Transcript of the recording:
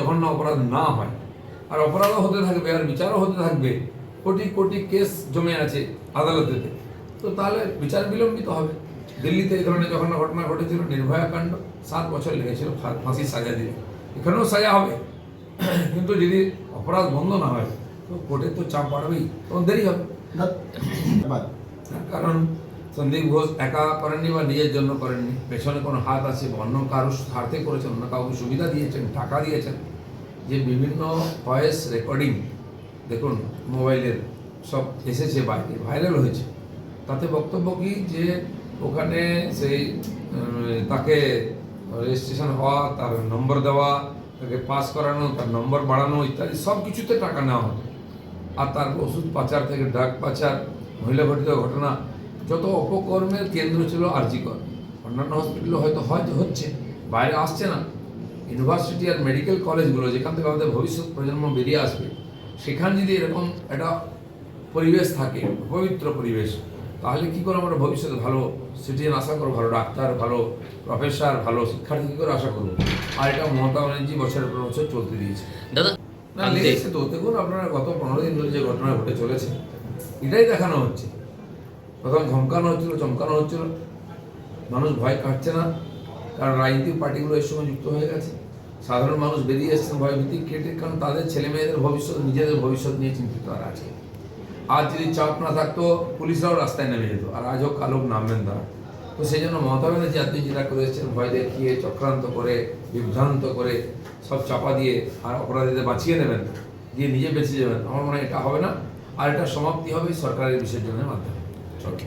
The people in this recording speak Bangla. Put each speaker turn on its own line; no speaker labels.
যখন না অপরাধ না হয়। আর অপরাধও হতে থাকবে আর বিচারও হতে থাকবে। কোটি কোটি কেস জমে আছে আদালতেতে। তো তাহলে বিচার বিলম্বিত হবে। দিল্লিতে এই ধরনের যখন ঘটনা ঘটেছিল নির্ভয়া কাণ্ড সাত বছর লেগেছিল ফা- ফাঁসির সাজা দিলে এখানেও সাজা হবে। কিন্তু যদি অপরাধ বন্ধ না হয় তো কোর্টের তো চাপ বাড়বেই। তখন দেরি হবে।
ধন্যবাদ।
কারণ সন্দীপ ঘোষ একা করেননি বা নিজের জন্য করেননি। পেছনে কোনো হাত আছে অন্য কারোর স্বার্থে করেছেন, অন্য কাউকে সুবিধা দিয়েছেন, টাকা দিয়েছেন, যে বিভিন্ন ভয়েস রেকর্ডিং, দেখুন, মোবাইলের সব এসেছে বাইরে ভাইরাল হয়েছে। তাতে বক্তব্য কি? যে ওখানে সেই তাকে রেজিস্ট্রেশন হওয়া, তার নম্বর দেওয়া, তাকে পাস করানো, তার নম্বর বাড়ানো ইত্যাদি, সব কিছুতে টাকা নেওয়া হতো। আর তার ওষুধ পাচার থেকে ড্রাগ পাচার, মহিলা ঘটিত ঘটনা যত অপকর্মের কেন্দ্র ছিল আর্জিকর। অন্যান্য হসপিটালে হয়তো হয়তো হচ্ছে বাইরে আসছে না। ইউনিভার্সিটি আর মেডিকেল কলেজগুলো যেখান থেকে আমাদের ভবিষ্যৎ প্রজন্ম বেরিয়ে আসবে সেখানে যদি এরকম একটা পরিবেশ থাকে পবিত্র পরিবেশ তাহলে কি করে আমরা ভবিষ্যতে ভালো সিটিজেন আশা করব ভালো ডাক্তার ভালো প্রফেসর ভালো শিক্ষার্থী কি করে আশা করব? আর এটা মমতা ব্যানার্জি বছরের পর বছর চলতে দিয়েছে।
দাদা
না লেগেছে তো দেখুন আপনারা গত পনেরো দিন ধরে যে ঘটনা ঘটে চলেছে এটাই দেখানো হচ্ছে। প্রথম ধমকানো হচ্ছিল, চমকানো হচ্ছিল। মানুষ ভয় কাটছে না, কারণ রাজনৈতিক পার্টিগুলো এর সঙ্গে যুক্ত হয়ে গেছে। সাধারণ মানুষ বেরিয়ে এসছেন ভয়ভীতি কেটে কারণ তাদের ছেলে মেয়েদের ভবিষ্যৎ, নিজেদের ভবিষ্যৎ নিয়ে চিন্তিত আর আছে। আজ যদি চাপ না থাকতো, পুলিশরাও রাস্তায় নেমে যেত, আর আজও কালোক নামবেন তারা। তো সেই জন্য মমতা ব্যানার্জি আপনি যেটা করে এসেছেন, ভয় দেখিয়ে, চক্রান্ত করে, বিভ্রান্ত করে, সব চাপা দিয়ে আর অপরাধীদের বাঁচিয়ে নেবেন, দিয়ে নিজে বেঁচে যাবেন। আমার মনে হয় এটা হবে না, আর এটা সমাপ্তি হবে সরকারের বিসর্জনের মাধ্যমে। Okay.